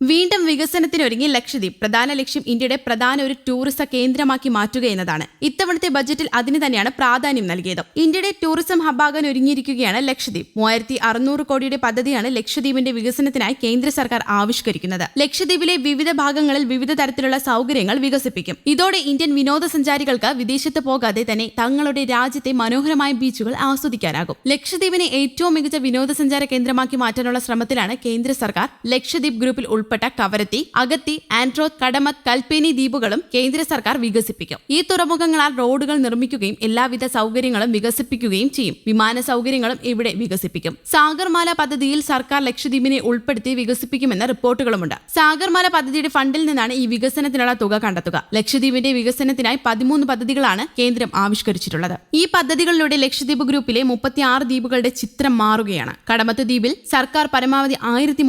വീണ്ടും വികസനത്തിനൊരുങ്ങി ലക്ഷദ്വീപ്. പ്രധാന ലക്ഷ്യം ഇന്ത്യയുടെ പ്രധാന ഒരു ടൂറിസ കേന്ദ്രമാക്കി മാറ്റുക എന്നതാണ്. ഇത്തവണത്തെ ബജറ്റിൽ അതിന് തന്നെയാണ് പ്രാധാന്യം നൽകിയത്. ഇന്ത്യയുടെ ടൂറിസം ഹബ്ബാകാൻ ഒരുങ്ങിയിരിക്കുകയാണ് ലക്ഷദ്വീപ്. മൂവായിരത്തി അറുന്നൂറ് കോടിയുടെ പദ്ധതിയാണ് ലക്ഷദ്വീപിന്റെ വികസനത്തിനായി കേന്ദ്ര സർക്കാർ ആവിഷ്കരിക്കുന്നത്. ലക്ഷദ്വീപിലെ വിവിധ ഭാഗങ്ങളിൽ വിവിധ തരത്തിലുള്ള സൗകര്യങ്ങൾ വികസിപ്പിക്കും. ഇതോടെ ഇന്ത്യൻ വിനോദസഞ്ചാരികൾക്ക് വിദേശത്ത് പോകാതെ തന്നെ തങ്ങളുടെ രാജ്യത്തെ മനോഹരമായ ബീച്ചുകൾ ആസ്വദിക്കാനാകും. ലക്ഷദ്വീപിനെ ഏറ്റവും മികച്ച വിനോദസഞ്ചാര കേന്ദ്രമാക്കി മാറ്റാനുള്ള ശ്രമത്തിലാണ് കേന്ദ്ര സർക്കാർ ലക്ഷദ്വീപ് ഗ്രൂപ്പിൽ ഉൾപ്പെട്ട കവരത്തി അഗത്തി ആൻഡ്രോ കടമത്ത് കൽപ്പേനി ദ്വീപുകളും കേന്ദ്ര സർക്കാർ വികസിപ്പിക്കും. ഈ തുറമുഖങ്ങളാൽ റോഡുകൾ നിർമ്മിക്കുകയും എല്ലാവിധ സൗകര്യങ്ങളും വികസിപ്പിക്കുകയും ചെയ്യും. വിമാന സൗകര്യങ്ങളും ഇവിടെ വികസിപ്പിക്കും. സാഗർമാല പദ്ധതിയിൽ സർക്കാർ ലക്ഷദ്വീപിനെ ഉൾപ്പെടുത്തി വികസിപ്പിക്കുമെന്ന റിപ്പോർട്ടുകളുമുണ്ട്. സാഗർമാല പദ്ധതിയുടെ ഫണ്ടിൽ നിന്നാണ് ഈ വികസനത്തിനുള്ള തുക കണ്ടെത്തുക. ലക്ഷദ്വീപിന്റെ വികസനത്തിനായി പതിമൂന്ന് പദ്ധതികളാണ് കേന്ദ്രം ആവിഷ്കരിച്ചിട്ടുള്ളത്. ഈ പദ്ധതികളിലൂടെ ലക്ഷദ്വീപ് ഗ്രൂപ്പിലെ മുപ്പത്തിയാറ് ദ്വീപുകളുടെ ചിത്രം മാറുകയാണ്. കടമത്ത് ദ്വീപിൽ സർക്കാർ പരമാവധി ആയിരത്തി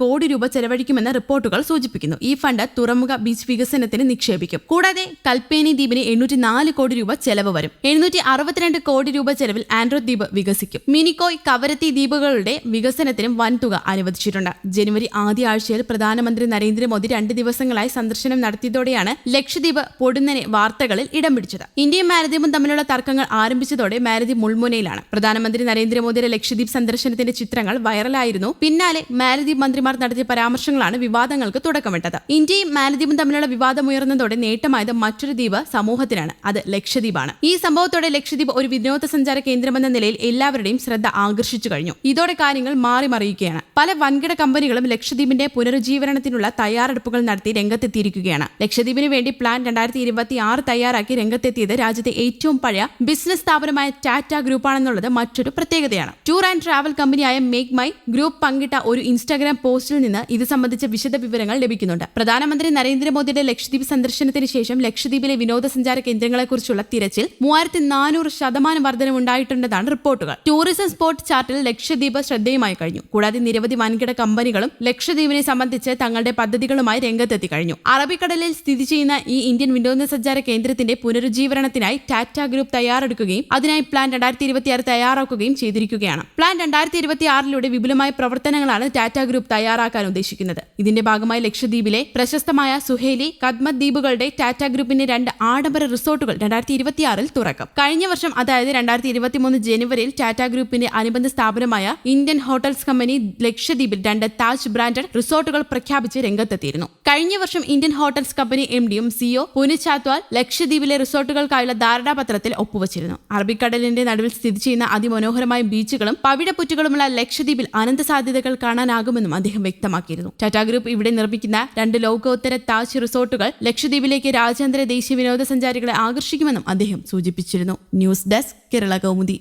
കോടി രൂപ ചെലവഴിക്കുമെന്ന് റിപ്പോർട്ടുകൾ സൂചിപ്പിക്കുന്നു. ഈ ഫണ്ട് തുറമുഖ ബീച്ച് വികസനത്തിന് നിക്ഷേപിക്കും. കൂടാതെ കൽപ്പേനി ദ്വീപിന് എണ്ണൂറ്റി നാല് കോടി രൂപ ചെലവ് വരും. എഴുന്നൂറ്റി അറുപത്തിരണ്ട് കോടി രൂപ ചെലവിൽ ആൻഡ്രോ ദ്വീപ് വികസിക്കും. മിനിക്കോയ് കവരത്തി ദ്വീപുകളുടെ വികസനത്തിനും വൻതുക അനുവദിച്ചിട്ടുണ്ട്. ജനുവരി ആദ്യ ആഴ്ചയിൽ പ്രധാനമന്ത്രി നരേന്ദ്രമോദി രണ്ട് ദിവസങ്ങളായി സന്ദർശനം നടത്തിയതോടെയാണ് ലക്ഷദ്വീപ് പൊടുന്നനെ വാർത്തകളിൽ ഇടം പിടിച്ചത്. ഇന്ത്യയും മാലദ്വീപും തമ്മിലുള്ള തർക്കങ്ങൾ ആരംഭിച്ചതോടെ മാലദ്വീപ് മുൾമുനയിലാണ്. പ്രധാനമന്ത്രി നരേന്ദ്രമോദിയുടെ ലക്ഷദ്വീപ് സന്ദർശനത്തിന്റെ ചിത്രങ്ങൾ വൈറലായിരുന്നു. പിന്നാലെ മാലദ്വീപ് മന്ത്രിമാർ നടത്തിയ പരാമർശങ്ങളാണ് വിവാദങ്ങൾക്ക് തുടക്കമിട്ടത്. ഇന്ത്യയും മാലദ്വീപും തമ്മിലുള്ള വിവാദം ഉയർന്നതോടെ നേട്ടമായത് മറ്റൊരു ദ്വീപ് സമൂഹത്തിനാണ്. അത് ലക്ഷദ്വീപാണ്. ഈ സംഭവത്തോടെ ലക്ഷദ്വീപ് ഒരു വിനോദസഞ്ചാര കേന്ദ്രമെന്ന നിലയിൽ എല്ലാവരുടെയും ശ്രദ്ധ ആകർഷിച്ചു കഴിഞ്ഞു. ഇതോടെ കാര്യങ്ങൾ മാറി മറിയുകയാണ്. പല വൻകിട കമ്പനികളും ലക്ഷദ്വീപിന്റെ പുനരുജ്ജീവനത്തിനുള്ള തയ്യാറെടുപ്പുകൾ നടത്തി രംഗത്തെത്തിയിരിക്കുകയാണ്. ലക്ഷദ്വീപിന് വേണ്ടി പ്ലാൻ രണ്ടായിരത്തി ഇരുപത്തി ആറ് തയ്യാറാക്കി രംഗത്തെത്തിയത് രാജ്യത്തെ ഏറ്റവും പഴയ ബിസിനസ് സ്ഥാപനമായ ടാറ്റ ഗ്രൂപ്പാണെന്നുള്ളത് മറ്റൊരു പ്രത്യേകതയാണ്. ടൂർ ആൻഡ് ട്രാവൽ കമ്പനിയായ മേക്ക് മൈ ഗ്രൂപ്പ് പങ്കിട്ട ഒരു ഇൻസ്റ്റാഗ്രാം പോസ്റ്റിൽ നിന്ന് ഇത് വിശദ വിവരങ്ങൾ ലഭിക്കുന്നുണ്ട്. പ്രധാനമന്ത്രി നരേന്ദ്രമോദിയുടെ ലക്ഷദ്വീപ് സന്ദർശനത്തിന് ശേഷം ലക്ഷദ്വീപിലെ വിനോദസഞ്ചാര കേന്ദ്രങ്ങളെക്കുറിച്ചുള്ള തിരച്ചിൽ മൂവായിരത്തി നാനൂറ് ശതമാനം വർധനമുണ്ടായിട്ടുണ്ടെന്നാണ് റിപ്പോർട്ടുകൾ. ടൂറിസം സ്പോട്ട് ചാർട്ടിൽ ലക്ഷദ്വീപ് ശ്രദ്ധേയമായി കഴിഞ്ഞു. കൂടാതെ നിരവധി വൻകിട കമ്പനികളും ലക്ഷദ്വീപിനെ സംബന്ധിച്ച് തങ്ങളുടെ പദ്ധതികളുമായി രംഗത്തെത്തി കഴിഞ്ഞു. അറബിക്കടലിൽ സ്ഥിതി ചെയ്യുന്ന ഈ ഇന്ത്യൻ വിനോദസഞ്ചാര കേന്ദ്രത്തിന്റെ പുനരുജ്ജീവനത്തിനായി ടാറ്റ ഗ്രൂപ്പ് തയ്യാറെടുക്കുകയും അതിനായി പ്ലാൻ രണ്ടായിരത്തി ഇരുപത്തിയാറ് തയ്യാറാക്കുകയും ചെയ്തിരിക്കുകയാണ്. പ്ലാൻ രണ്ടായിരത്തി ഇരുപത്തിയാറിലൂടെ വിപുലമായ പ്രവർത്തനങ്ങളാണ് ടാറ്റ ഗ്രൂപ്പ് തയ്യാറാക്കാൻ ഉദ്ദേശിക്കുന്നത്. ഇതിന്റെ ഭാഗമായി ലക്ഷദ്വീപിലെ പ്രശസ്തമായ സുഹേലി കദ്മത് ദ്വീപുകളുടെ ടാറ്റ ഗ്രൂപ്പിന്റെ രണ്ട് ആഡംബര റിസോർട്ടുകൾ രണ്ടായിരത്തി ഇരുപത്തിയാറിൽ തുറക്കും. കഴിഞ്ഞ വർഷം അതായത് രണ്ടായിരത്തി ഇരുപത്തിമൂന്ന് ജനുവരിയിൽ ടാറ്റ ഗ്രൂപ്പിന്റെ അനുബന്ധ സ്ഥാപനമായ ഇന്ത്യൻ ഹോട്ടൽസ് കമ്പനി ലക്ഷദ്വീപിൽ രണ്ട് താജ് ബ്രാൻഡഡ് റിസോർട്ടുകൾ പ്രഖ്യാപിച്ച് രംഗത്തെത്തിയിരുന്നു. കഴിഞ്ഞ വർഷം ഇന്ത്യൻ ഹോട്ടൽസ് കമ്പനി എം ഡിയും സിഒ പുനിത് ലക്ഷദ്വീപിലെ റിസോർട്ടുകൾക്കായുള്ള ധാരണാപത്രത്തിൽ ഒപ്പുവച്ചിരുന്നു. അറബിക്കടലിന്റെ നടുവിൽ സ്ഥിതി ചെയ്യുന്ന അതിമനോഹരമായ ബീച്ചുകളും പവിഴപ്പുറ്റുകളുമുള്ള ലക്ഷദ്വീപിൽ അനന്ത സാധ്യതകൾ കാണാനാകുമെന്നും അദ്ദേഹം വ്യക്തമാക്കിയിരുന്നു. ടാറ്റ ഗ്രൂപ്പ് ഇവിടെ നിർമ്മിക്കുന്ന രണ്ട് ലോകോത്തര താജ് റിസോർട്ടുകൾ ലക്ഷദ്വീപിലേക്ക് രാജ്യാന്തര ദേശീയ വിനോദസഞ്ചാരികളെ ആകർഷിക്കുമെന്നും അദ്ദേഹം സൂചിപ്പിച്ചിരുന്നു. News desk Kerala Kaumudi.